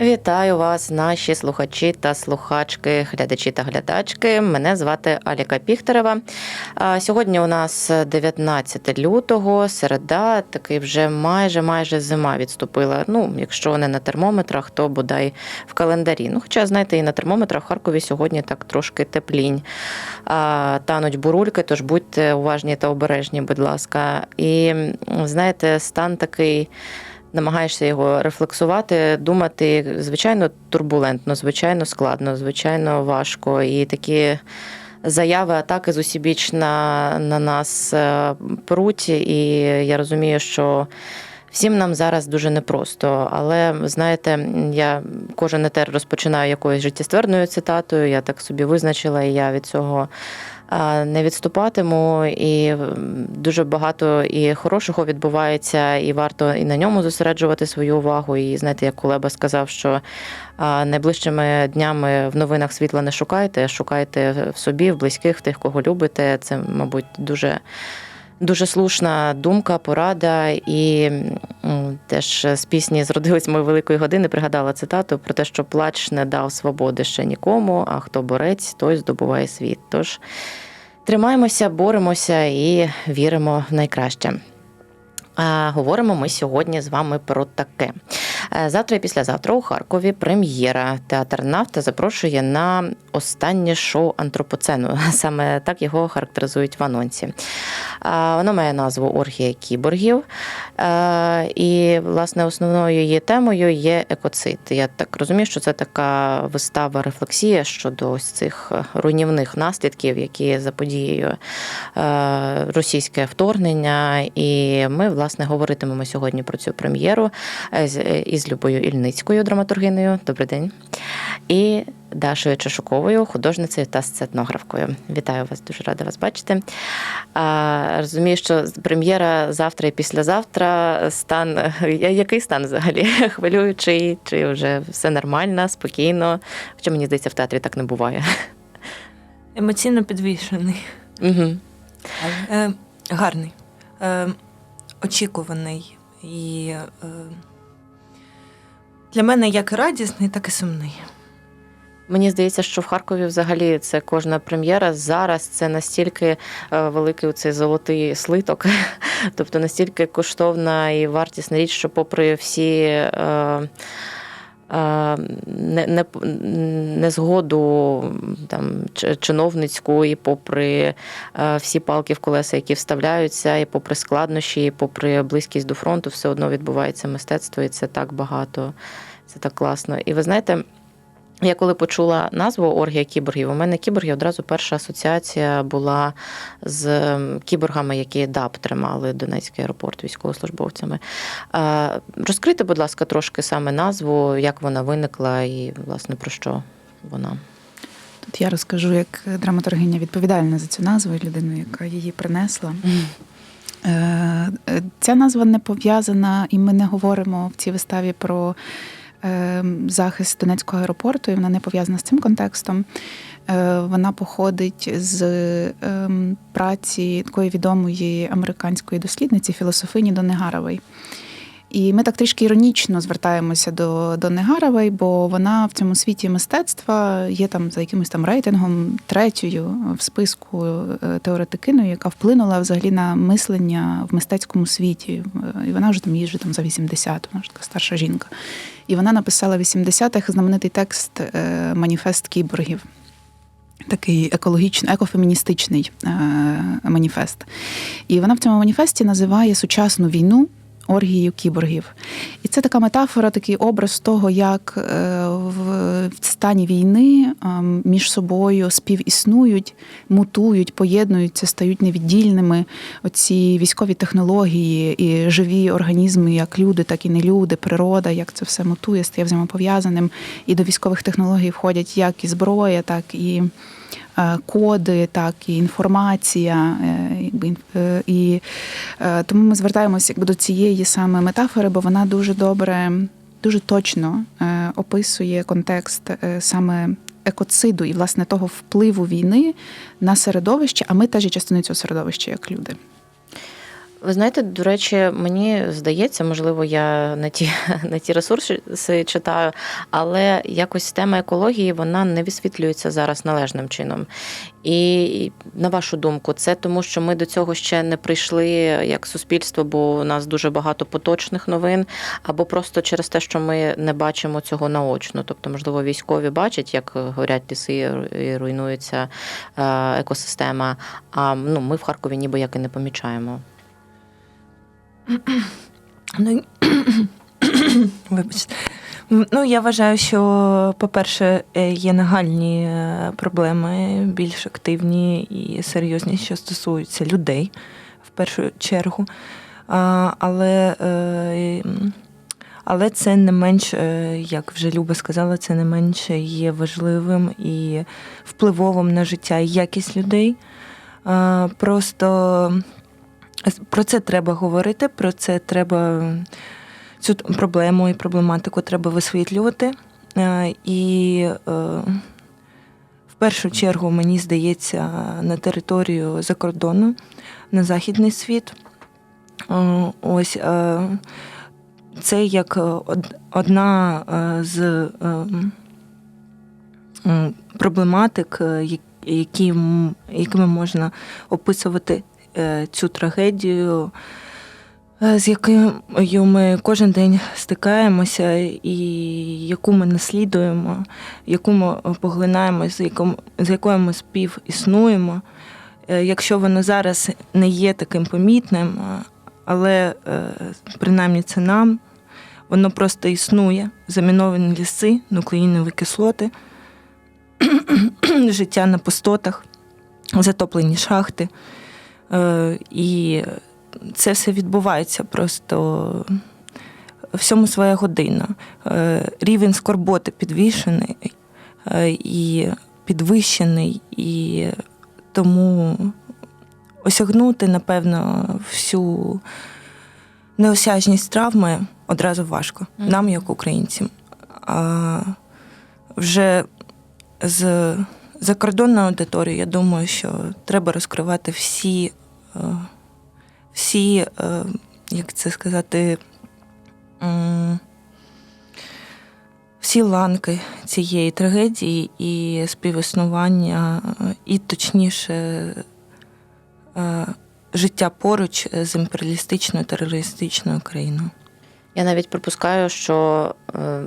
Вітаю вас, наші слухачі та слухачки, глядачі та глядачки. Мене звати Аліка Піхтерева. Сьогодні у нас 19 лютого, середа, такий вже майже майже зима відступила. Ну, якщо не на термометрах, то бодай в календарі. Ну, хоча, знаєте, і на термометрах в Харкові сьогодні так трошки теплінь. Тануть бурульки, тож будьте уважні та обережні, будь ласка. І знаєте, стан такий намагаєшся його рефлексувати, думати, звичайно, турбулентно, звичайно, складно, звичайно, важко. І такі заяви, атаки з усібіч на, на нас е, пруть. І я розумію, що. Всім нам зараз дуже непросто, але знаєте, я кожен етер розпочинаю якоюсь життєстверною цитатою. Я так собі визначила, і я від цього не відступатиму. І дуже багато і хорошого відбувається, і варто і на ньому зосереджувати свою увагу. І знаєте, як Кулеба сказав, що найближчими днями в новинах світла не шукайте, шукайте в собі, в близьких, в тих, кого любите. Це, мабуть, дуже. Дуже слушна думка, порада, і теж з пісні Зродились ми великої години пригадала цитату про те, що плач не дав свободи ще нікому, а хто борець, той здобуває світ. Тож тримаємося, боремося і віримо в найкраще. А говоримо ми сьогодні з вами про таке. Е, Завтра і післязавтра у Харкові прем'єра. Театр Нафта запрошує на останнє шоу антропоцену. Саме так його характеризують в анонсі. А, Воно має назву Оргія кіборгів. Е, І, власне, основною її темою є екоцид. Я так розумію, що це така вистава рефлексія щодо ось цих руйнівних наслідків, які заподією е, російське вторгнення. І ми, власне, говоритимемо сьогодні про цю прем'єру е, із Любою Ільницькою, драматургиною. Добрий день. І Дашою Чешуковою, художницею та сценографкою. Вітаю вас, дуже рада вас бачити. А, розумію, що прем'єра завтра і післязавтра. Стан який стан взагалі? Хвилюючий, чи вже все нормально, спокійно? Хоча мені здається, в театрі так не буває. Емоційно підвішений, Угу. е, гарний, е, очікуваний і е, для мене як радісний, так і сумний. Мені здається, що в Харкові взагалі це кожна прем'єра. Зараз це настільки е, великий цей золотий слиток, тобто настільки коштовна і вартісна річ, що попри всі. Е, е, не, не, незгоду там, чиновницьку, і попри е, всі палки в колеса, які вставляються, і попри складнощі, і попри близькість до фронту, все одно відбувається мистецтво, і це так багато, це так класно. І ви знаєте, я коли почула назву Оргія кіборгів, у мене кіборги одразу перша асоціація була з ем, кіборгами, які ДАП тримали Донецький аеропорт військовослужбовцями. Розкрийте, будь ласка, трошки саме назву, як вона виникла і, власне, про що вона. Тут я розкажу як драматургиня відповідальна за цю назву, і людину, яка її принесла. Е, е, Ця назва не пов'язана, і ми не говоримо в цій виставі про захист Донецького аеропорту, і вона не пов'язана з цим контекстом. Е, Вона походить з ем, праці такої відомої американської дослідниці, філософині Донегарової. І ми так трішки іронічно звертаємося до, до Негарової, бо вона в цьому світі мистецтва є там за якимось там рейтингом третьою в списку е, теоретикиною, яка вплинула взагалі на мислення в мистецькому світі. Е, І вона вже там їй вже там за 80, вона ж така старша жінка. І вона написала в 80-х знаменитий текст е, Маніфест кіборгів. Такий екологічно, екофеміністичний е, маніфест. І вона в цьому маніфесті називає сучасну війну оргією кіборгів. І це така метафора, такий образ того, як е, в стані війни між собою співіснують, мутують, поєднуються, стають невіддільними оці військові технології і живі організми, як люди, так і не люди, природа, як це все мутує, стає взаємопов'язаним. І до військових технологій входять як і зброя, так і е, коди, так і інформація. е, е, І тому ми звертаємося якби до цієї саме метафори, бо вона дуже добре, дуже точно е, описує контекст е, саме екоциду і власне того впливу війни на середовище, а ми теж є частиною цього середовища, як люди. Ви знаєте, до речі, мені здається, можливо, я не ті, не ті ресурси читаю, але якось тема екології вона не висвітлюється зараз належним чином. І на вашу думку, це тому, що ми до цього ще не прийшли як суспільство, бо у нас дуже багато поточних новин, або просто через те, що ми не бачимо цього наочно. Тобто, можливо, військові бачать, як горять ліси і руйнується е, екосистема. А ну, ми в Харкові ніби як і не помічаємо. Ну, вибачте. Ну, я вважаю, що, по-перше, е, є нагальні е, проблеми, більш активні і серйозні, що стосуються людей в першу чергу. Але, е, але це не менш, як вже Люба сказала, це не менше є важливим і впливовим на життя і якість людей. Просто про це треба говорити, про це треба цю проблему і проблематику треба висвітлювати. Е, І е, в першу чергу, мені здається, на територію за кордону, на західний світ. Е, Ось це як одна з проблематик, якими можна описувати цю трагедію, е, з якою ми кожен день стикаємося, і яку ми наслідуємо, яку ми поглинаємо, з якою ми співіснуємо. Е, Якщо воно зараз не є таким помітним, але е, принаймні це нам, воно просто існує. Заміновані ліси, нуклеїнові кислоти, життя на пустотах, затоплені шахти. Е, І це все відбувається просто всьому своя година. Е, Рівень скорботи підвішений е, і підвищений, і тому осягнути, напевно, всю неосяжність травми одразу важко. Нам, як українцям. А вже з закордонною аудиторією, я думаю, що треба розкривати всі, е, всі, е, як це сказати, всі ланки цієї трагедії і співіснування, е, і точніше життя поруч з імперіалістичною терористичною країною. Я навіть припускаю, що е,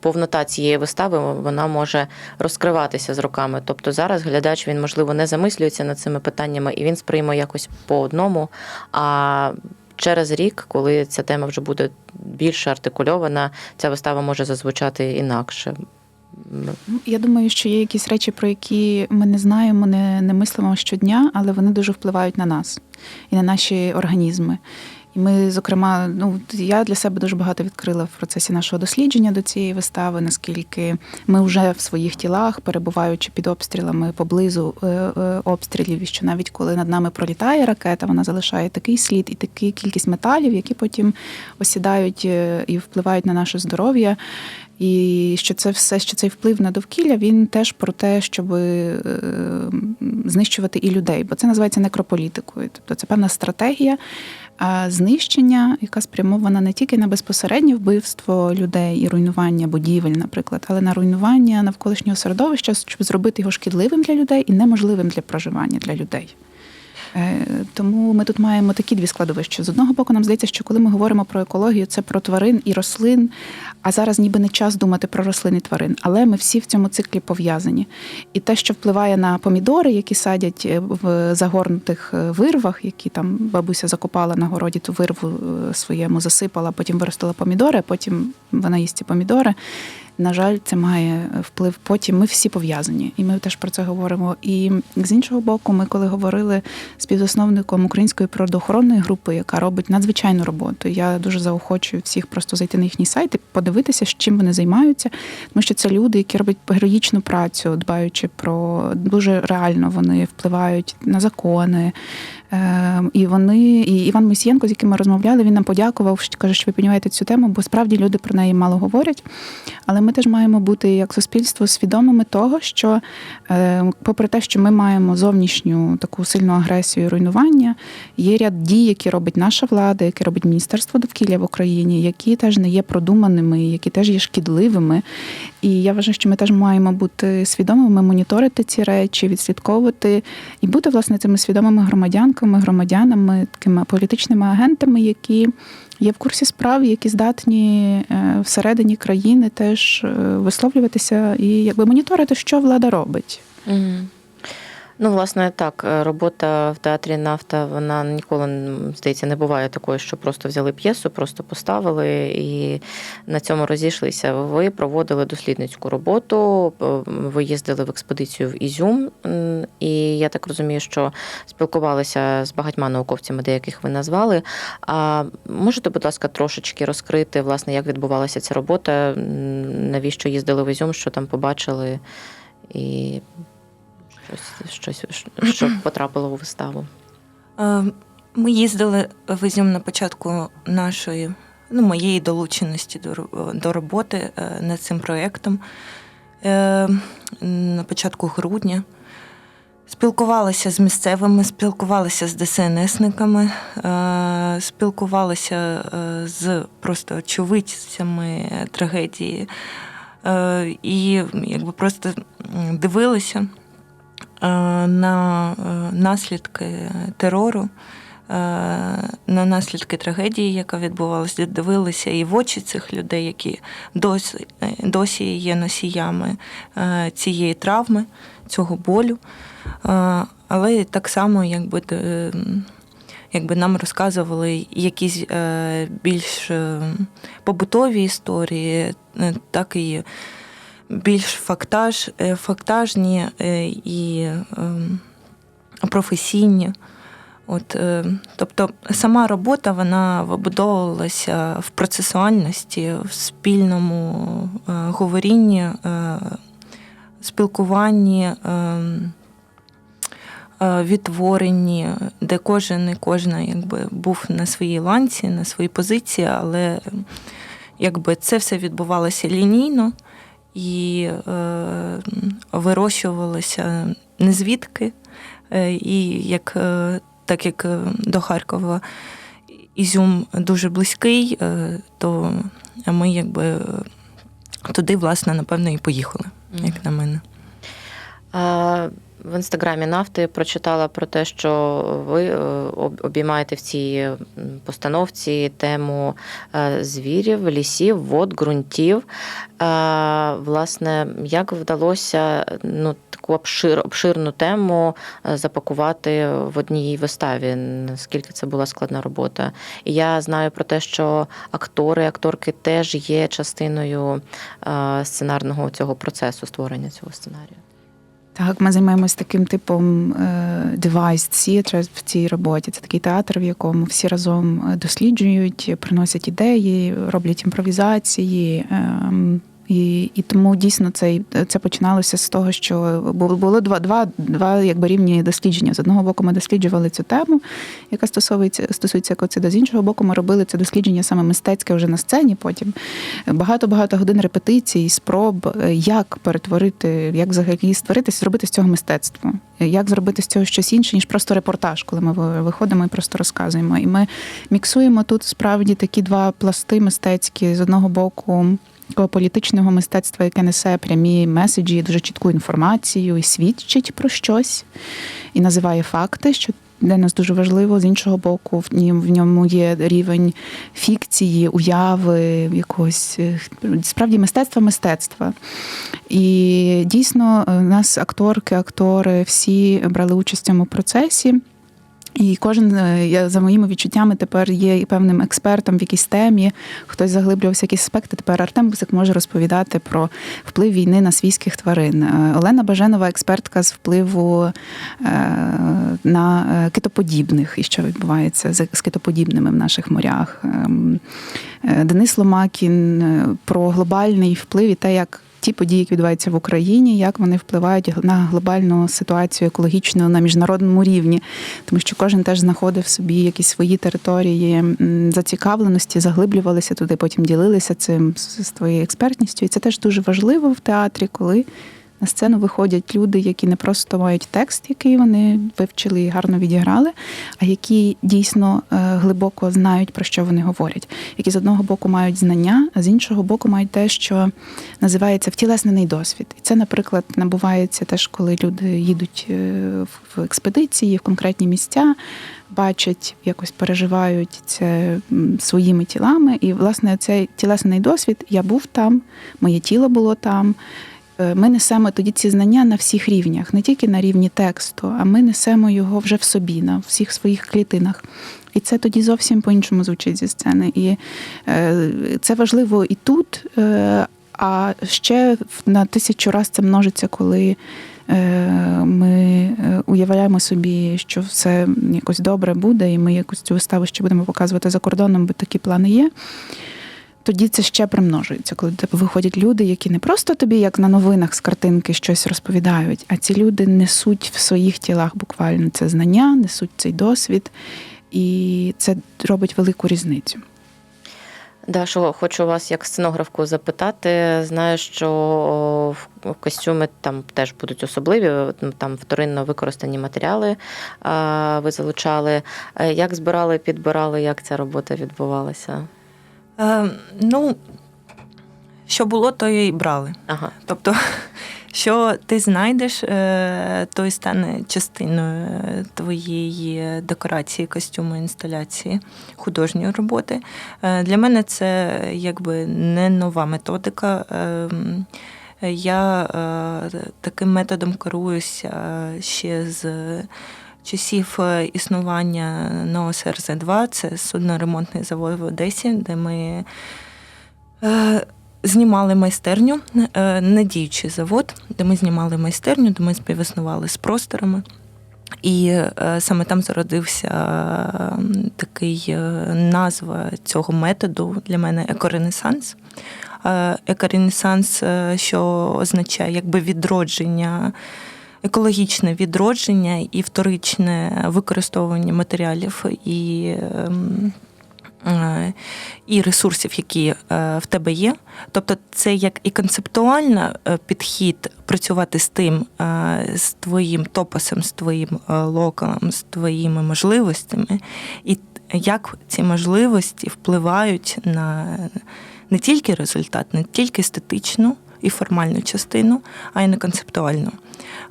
повнота цієї вистави вона може розкриватися з роками. Тобто зараз глядач він, можливо, не замислюється над цими питаннями і він сприйме якось по одному. А через рік, коли ця тема вже буде більше артикульована, ця вистава може зазвучати інакше. Ну, Я думаю, що є якісь речі, про які ми не знаємо, не, не мислимо щодня, але вони дуже впливають на нас і на наші організми. І ми, зокрема, ну я для себе дуже багато відкрила в процесі нашого дослідження до цієї вистави, наскільки ми вже в своїх тілах, перебуваючи під обстрілами поблизу е, е, обстрілів, і що навіть коли над нами пролітає ракета, вона залишає такий слід і таку кількість металів, які потім осідають е, і впливають на наше здоров'я. І що це все, що цей вплив на довкілля, він теж про те, щоб знищувати і людей, бо це називається некрополітикою. Тобто це певна стратегія знищення, яка спрямована не тільки на безпосереднє вбивство людей і руйнування будівель, наприклад, але на руйнування навколишнього середовища, щоб зробити його шкідливим для людей і неможливим для проживання для людей. Е, Тому ми тут маємо такі дві складовища. З одного боку, нам здається, що коли ми говоримо про екологію, це про тварин і рослин. А зараз ніби не час думати про рослин і тварин, але ми всі в цьому циклі пов'язані. І те, що впливає на помідори, які садять е, в загорнутих е, вирвах, які там бабуся закопала на городі ту вирву своєму, засипала, потім виростила помідори, потім вона їсть ці помідори. На жаль, це має вплив потім. Ми всі пов'язані, і ми теж про це говоримо. І з іншого боку, ми коли говорили з співзасновником української природоохоронної групи, яка робить надзвичайну роботу. Я дуже заохочую всіх просто зайти на їхній сайт і подивитися, з чим вони займаються, тому що це люди, які роблять героїчну працю, дбаючи про дуже реально вони впливають на закони. Е, І вони, і Іван Мисієнко, з яким ми розмовляли, він нам подякував, що каже, що ви піднімаєте цю тему, бо справді люди про неї мало говорять. Але ми теж маємо бути як суспільство свідомими того, що, е, попри те, що ми маємо зовнішню таку сильну агресію і руйнування, є ряд дій, які робить наша влада, які робить Міністерство довкілля в Україні, які теж не є продуманими, які теж є шкідливими. І я вважаю, що ми теж маємо бути свідомими, моніторити ці речі, відслідковувати і бути власне цими свідомими громадянками, громадянами, такими політичними агентами, які є в курсі справ, які здатні е, всередині країни теж е, висловлюватися і якби моніторити, що влада робить. Мгм. Ну, власне, так, е, робота в театрі нафта, вона ніколи, здається, не буває такою, що просто взяли п'єсу, просто поставили і на цьому розійшлися. Ви проводили дослідницьку роботу, е, ви їздили в експедицію в Ізюм, і я так розумію, що спілкувалися з багатьма науковцями, деяких ви назвали. А можете, будь ласка, трошечки розкрити, власне, як відбувалася ця робота, навіщо їздили в Ізюм, що там побачили? І щось, щось що потрапило у виставу. Е, Ми їздили в Ізюм на початку нашої, ну, моєї долученості до, до роботи е, над цим проєктом е, на початку грудня. Спілкувалися з місцевими, спілкувалися з ДСНСниками, е, спілкувалися е, з просто очевидцями трагедії. Е, І якби просто е, на е, наслідки терору, е, на наслідки трагедії, яка відбувалася, дивилися і в очі цих людей, які досі, е, досі є носіями е, цієї травми, цього болю. Е, Але так само, якби. е, Якби нам розказували якісь е, більш е, побутові історії, е, так і більш фактаж, е, фактажні е, і е, професійні. От, е, тобто сама робота вона вибудовувалася в процесуальності, в спільному говорінні, спілкуванні, е, е, відтворенні, де кожен і кожна якби, був на своїй ланці, на своїй позиції, але якби це все відбувалося лінійно і е, вирощувалися не звідки. Е, І як, е, так як е, до Харкова Ізюм дуже близький, е, то ми якби туди, власне, напевно, і поїхали, як на мене. В інстаграмі нафти прочитала про те, що ви е, обіймаєте в цій постановці тему е, звірів, лісів, вод, ґрунтів. Власне, як вдалося ну, таку обшир, обширну тему е, запакувати в одній виставі? Наскільки це була складна робота? Я знаю про те, що актори, акторки теж є частиною е, сценарного цього процесу створення цього сценарію. Так, ми займаємось таким типом девайс theater в цій роботі. Це такий театр, в якому всі разом е, досліджують, приносять ідеї, роблять імпровізації. І, і тому дійсно це, це починалося з того, що було два, два, два якби рівні дослідження. З одного боку, ми досліджували цю тему, яка стосується стосується екоцида. З іншого боку, ми робили це дослідження саме мистецьке вже на сцені. Потім багато-багато годин репетицій, спроб, е, як перетворити, як взагалі створити, зробити з цього мистецтво, як зробити з цього щось інше, ніж просто репортаж, коли ми виходимо і просто розказуємо. І ми міксуємо тут справді такі два пласти мистецькі з одного боку. Такого політичного мистецтва, яке несе прямі меседжі, дуже чітку інформацію і свідчить про щось, і називає факти, що для нас дуже важливо. З іншого боку, в ньому- є рівень фікції, уяви, якогось е, справді мистецтва мистецтва. І дійсно, е, нас акторки, актори всі брали участь в цьому процесі. І кожен, е, я за моїми відчуттями, тепер є і певним експертом в якійсь темі. Хтось заглиблювався якісь аспекти. Тепер Артем Бусик може розповідати про вплив війни на свійських тварин. Е, Олена Баженова, експертка з впливу е, на китоподібних і що відбувається з китоподібними в наших морях. Ем, Денис Ломакін про глобальний вплив і те, як ті події, які відбуваються в Україні, як вони впливають на глобальну ситуацію екологічну на міжнародному рівні, тому що кожен теж знаходив собі якісь свої території зацікавленості, заглиблювалися туди, потім ділилися цим з твоєю експертністю. І це теж дуже важливо в театрі, коли на сцену виходять люди, які не просто мають текст, який вони вивчили і гарно відіграли, а які дійсно е, глибоко знають, про що вони говорять, які з одного боку мають знання, а з іншого боку мають те, що називається втілеснений досвід. І це, наприклад, набувається теж, коли люди їдуть е, в- в експедиції, в конкретні місця, бачать, якось переживають це своїми тілами. І, власне, цей тілесний досвід я був там, моє тіло було там. Е, Ми несемо тоді ці знання на всіх рівнях, не тільки на рівні тексту, а ми несемо його вже в собі, на всіх своїх клітинах. І це тоді зовсім по-іншому звучить зі сцени. І е, це важливо і тут, е, а ще на тисячу раз це множиться, коли ми уявляємо собі, що все якось добре буде, і ми якусь цю виставу ще будемо показувати за кордоном, бо такі плани є. Тоді це ще примножується, коли до тебе виходять люди, які не просто тобі, як на новинах з картинки, щось розповідають, а ці люди несуть в своїх тілах буквально це знання, несуть цей досвід, і це робить велику різницю. Дашу, хочу вас як сценографку запитати. Знаю, що костюми там теж будуть особливі, ну, там вторинно використані матеріали ви залучали. Е, Як збирали, підбирали, як ця робота відбувалася? Е, ну, що було, то і брали. Ага. Тобто, що ти знайдеш, е, то і стане частиною е, твоєї декорації, костюму, інсталяції, художньої роботи. Е, Для мене це якби не нова методика. Ем, Я таким методом керуюся ще з часів е, існування НООС РЗ-2, це судноремонтний завод в Одесі, де ми е, знімали майстерню, е, не діючий завод, де ми знімали майстерню, де ми співіснували з просторами. І саме там зародився такий назва цього методу для мене екоренесанс. Екоренесанс, що означає якби відродження, екологічне відродження і вторичне використовування матеріалів і. ем, е, І ресурсів, які е, в тебе є. Тобто, це як і концептуально е, підхід працювати з тим, з твоїм топосом, з твоїм локалом, з твоїми можливостями, і як ці можливості впливають на не тільки результат, не тільки естетичну і формальну частину, а й на концептуальну.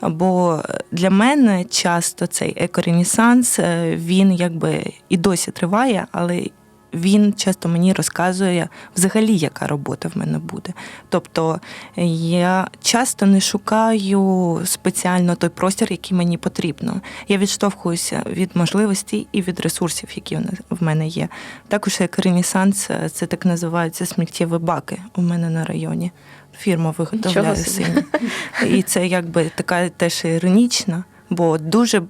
Бо для мене часто цей екоренесанс, е, він якби і досі триває, але він часто мені розказує взагалі, яка робота в мене буде. Тобто я часто не шукаю спеціально той простір, який мені потрібно. Я відштовхуюся від можливостей і від ресурсів, які в мене є. Також як ренесанс, це так називаються сміттєві баки у мене на районі. Фірма виготовляє сині. І це якби така теж іронічна, бо дуже,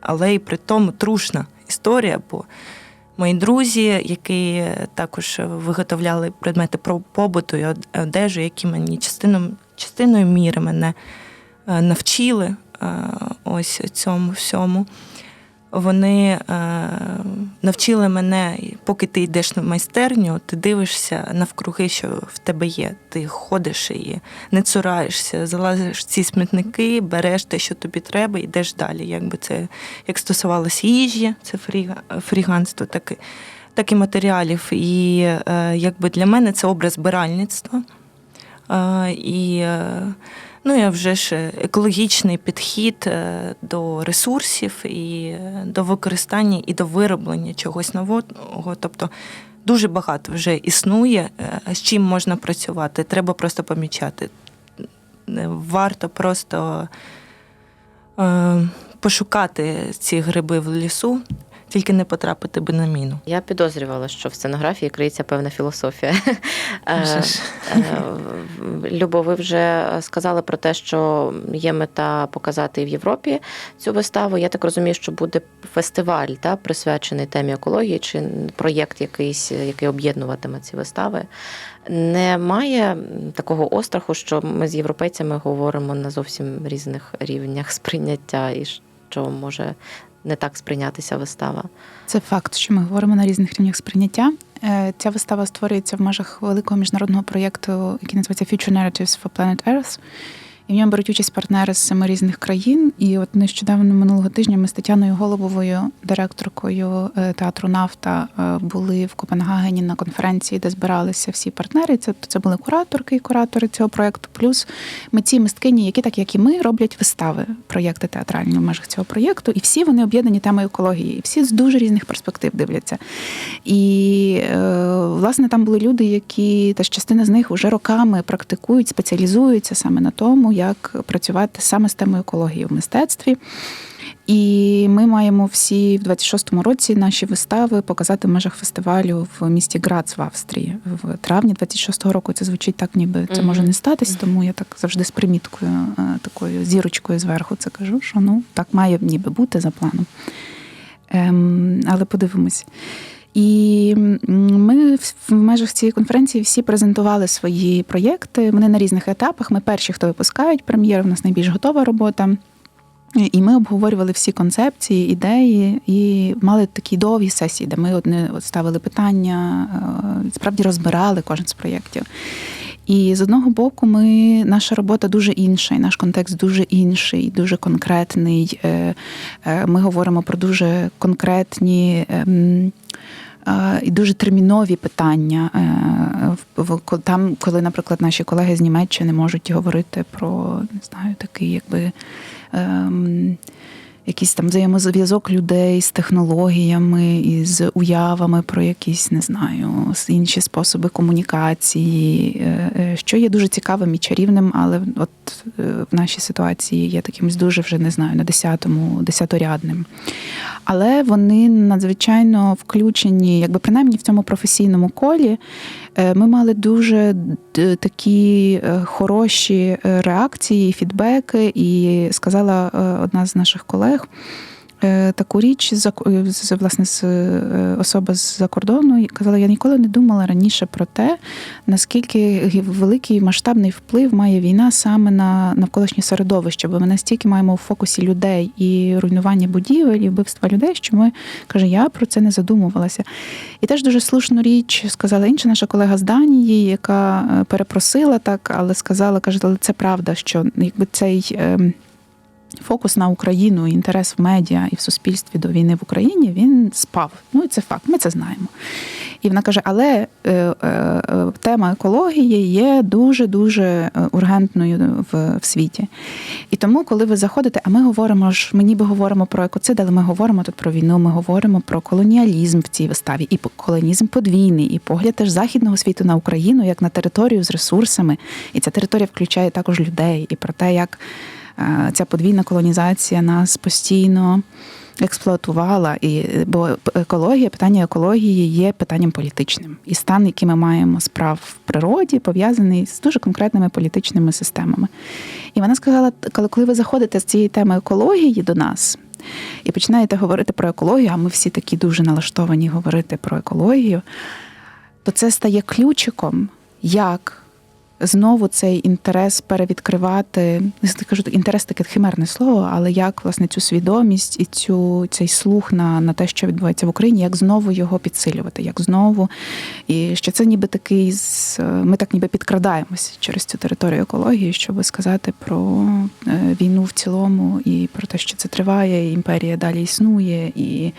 але й при тому трушна історія. бо Мої друзі, які також виготовляли предмети про побуту і одежу, які мені частиною, частиною міри мене е, навчили е, ось цьому всьому. Вони е, навчили мене, поки ти йдеш на майстерню, ти дивишся навкруги, що в тебе є. Ти ходиш і не цураєшся, залазиш в ці смітники, береш те, що тобі треба, йдеш далі. Якби це як стосувалося їжі, це фріганство, так так і матеріалів. І е, якби для мене це образ збиральництва. Е, і е, ну, я вже ж екологічний підхід е, до ресурсів і е, до використання і до вироблення чогось нового. Тобто дуже багато вже існує, е, з чим можна працювати. Треба просто помічати. Е, Варто просто е, пошукати ці гриби в лісу, тільки не потрапити би на міну. Я підозрювала, що в сценографії криється певна філософія. Е, е, Любо, ви вже сказали про те, що є мета показати і в Європі цю виставу. Я так розумію, що буде фестиваль, та, присвячений темі екології, чи проєкт якийсь, який об'єднуватиме ці вистави. Немає такого остраху, що ми з європейцями говоримо на зовсім різних рівнях сприйняття, і що може не так сприйнятися вистава. Це факт, що ми говоримо на різних рівнях сприйняття. Е, Ця вистава створюється в межах великого міжнародного проєкту, який називається Future Narratives for Planet Earth. І в ньому беруть участь партнери з семи різних країн. І от нещодавно минулого тижня ми з Тетяною Голубовою, директоркою е, театру Нафта, е, були в Копенгагені на конференції, де збиралися всі партнери. Це, це були кураторки і куратори цього проєкту. Плюс митці, мисткині, які так як і ми роблять вистави, проєкти театральні в межах цього проєкту. І всі вони об'єднані темою екології. І всі з дуже різних перспектив дивляться. І е, власне там були люди, які теж частина з них вже роками практикують, спеціалізуються саме на тому, як працювати саме з темою екології в мистецтві. І ми маємо всі в 26-му році наші вистави показати в межах фестивалю в місті Грац в Австрії в травні 26-го року. Це звучить так, ніби це може не статись, тому я так завжди з приміткою, е, такою зірочкою зверху це кажу, що ну так має ніби бути за планом. Ем, але подивимось. І ми в межах цієї конференції всі презентували свої проєкти. Вони на різних етапах. Ми перші, хто випускають прем'єру, в нас найбільш готова робота. І ми обговорювали всі концепції, ідеї, і мали такі довгі сесії, де ми одне ставили питання, е, справді розбирали кожен з проєктів. І з одного боку, ми, наша робота дуже інша, і наш контекст дуже інший, дуже конкретний. Е, е, Ми говоримо про дуже конкретні. І дуже термінові питання е, там, коли, наприклад, наші колеги з Німеччини можуть говорити про не знаю, такий, якби ем, якийсь там взаємозв'язок людей з технологіями і з уявами про якісь, не знаю, інші способи комунікації, е, е, що є дуже цікавим і чарівним, але от в нашій ситуації є таким дуже вже не знаю, на десятому, десяторядним. Але вони надзвичайно включені, якби принаймні в цьому професійному колі. Е, Ми мали дуже такі е, хороші е, реакції, фідбеки, і сказала одна з наших колег. Е, Таку річ з з- власне з е, особа з-за кордону казала: я ніколи не думала раніше про те, наскільки великий масштабний вплив має війна саме на навколишнє середовище, бо ми настільки маємо у фокусі людей і руйнування будівель, і вбивства людей, що ми каже, я про це не задумувалася. І теж дуже слушну річ сказала інша наша колега з Данії, яка е, перепросила так, але сказала, каже, але це правда, що якби цей. Фокус на Україну, інтерес в медіа і в суспільстві до війни в Україні він спав. Ну і це факт, ми це знаємо. І вона каже: але е, е, е, тема екології є дуже дуже ургентною в, в світі. І тому, коли ви заходите, а ми говоримо ж, ми ніби говоримо про екоцид, але ми говоримо тут про війну, ми говоримо про колоніалізм в цій виставі, і колонізм подвійний, і погляд теж західного світу на Україну як на територію з ресурсами. І ця територія включає також людей, і про те, як е, ця подвійна колонізація нас постійно експлуатувала. І, бо екологія, питання екології є питанням політичним. І стан, який ми маємо справ в природі, пов'язаний з дуже конкретними політичними системами. І вона сказала, коли коли ви заходите з цієї теми екології до нас. І починаєте говорити про екологію, а ми всі такі дуже налаштовані говорити про екологію, то це стає ключиком, як знову цей інтерес перевідкривати. Я кажу, інтерес таке химерне слово, але як власне цю свідомість і цю цей слух на, на те, що відбувається в Україні, як знову його підсилювати, як знову. І що це ніби такий ми так ніби підкрадаємося через цю територію екології, щоб сказати про е, війну в цілому і про те, що це триває, і імперія далі існує, і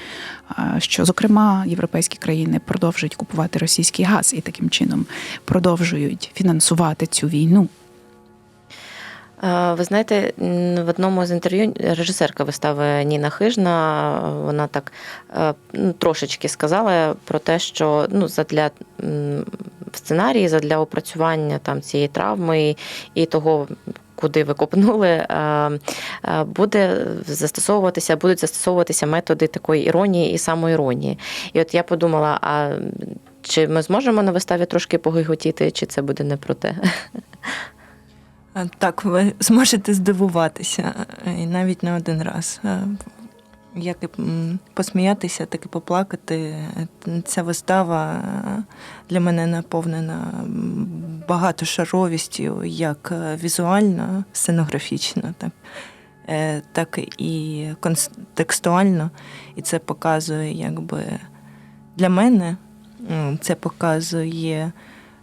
що, зокрема, європейські країни продовжують купувати російський газ і таким чином продовжують фінансувати цю війну. Е, Ви знаєте, в одному з інтерв'ю режисерка вистави Ніна Хижна, вона так е, ну, трошечки сказала про те, що ну, задля сценарії, задля опрацювання там цієї травми і того. куди ви копнули, е, буде застосовуватися, будуть застосовуватися методи такої іронії і самоіронії. І от я подумала, а чи ми зможемо на виставі трошки погиготіти, чи це буде не про те? Так, ви зможете здивуватися е, і навіть не один раз. Е, Як і посміятися, так і поплакати. Е, Ця вистава е, для мене наповнена багатошаровістю, як е, візуально, сценографічно, так, е, так і контекстуально. І це показує, якби для мене це показує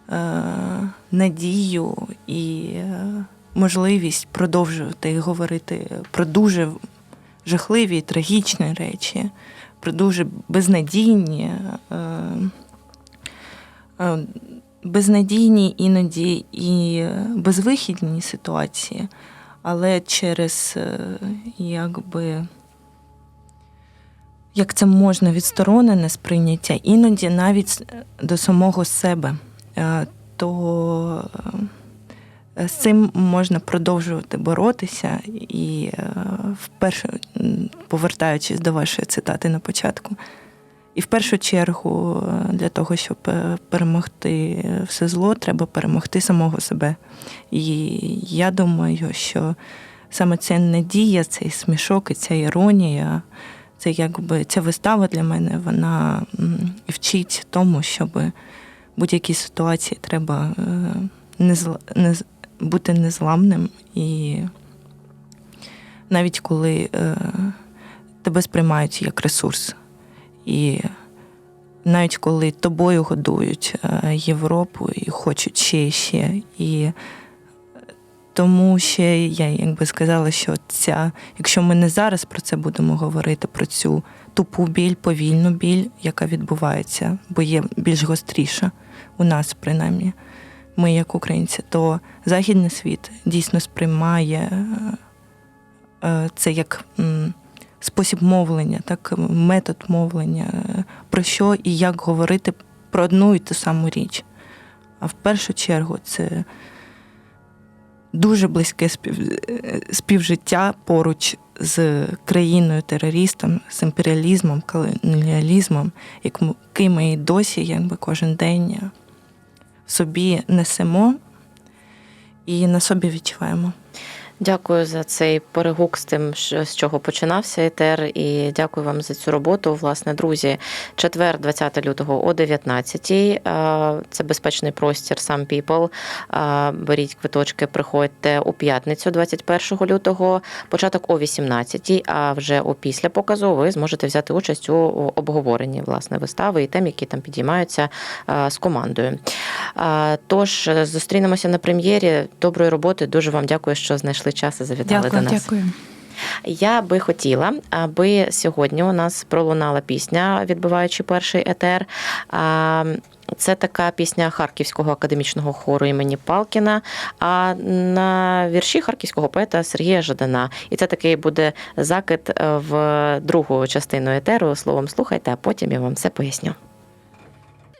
е, надію і е, можливість продовжувати говорити про дуже жахливі, трагічні речі, про дуже безнадійні, е, е, безнадійні іноді і безвихідні ситуації, але через е, якби. Як це можна відсторонене сприйняття, іноді навіть до самого себе, Е, то е, з цим можна продовжувати боротися. І е, вперше, повертаючись до вашої цитати на початку, і в першу чергу для того, щоб перемогти все зло, треба перемогти самого себе. І я думаю, що саме ця надія, цей смішок і ця іронія. Це якби ця вистава для мене вона вчить тому, щоб будь-якій ситуації треба е, не зла- не бути незламним. І навіть коли е, тебе сприймають як ресурс, і навіть коли тобою годують е, Європу і хочуть ще і ще. І тому ще я якби сказала, що ця, якщо ми не зараз про це будемо говорити, про цю тупу біль, повільну біль, яка відбувається, бо є більш гостріша у нас, принаймні, ми як українці, то західний світ дійсно сприймає е, е, це як спосіб мовлення, так метод мовлення, про що і як говорити про одну і ту саму річ. А в першу чергу це дуже близьке спів... е, співжиття поруч з країною терористом, з імперіалізмом, колоніалізмом, який ми досі якби кожен день собі несемо і на собі відчуваємо. Дякую за цей перегук з тим, з чого починався етер, і дякую вам за цю роботу. Власне, друзі, четвер, 20 лютого о 19 Це безпечний простір сам. Е, Беріть квиточки, приходьте у п'ятницю, 21 лютого, початок о 18-й, а вже опісля показу ви зможете взяти участь у обговоренні власне вистави і тем, які там підіймаються з командою. Тож зустрінемося на прем'єрі. Доброї роботи. Дуже вам дякую, що знайшли час і завітали Дякую, до нас. дякую. Я би хотіла, аби сьогодні у нас пролунала пісня, відбиваючи перший етер. Це така пісня Харківського академічного хору імені Палкіна, а на вірші харківського поета Сергія Жадана. І це такий буде закид в другу частину етеру. Словом, слухайте, а потім я вам все поясню.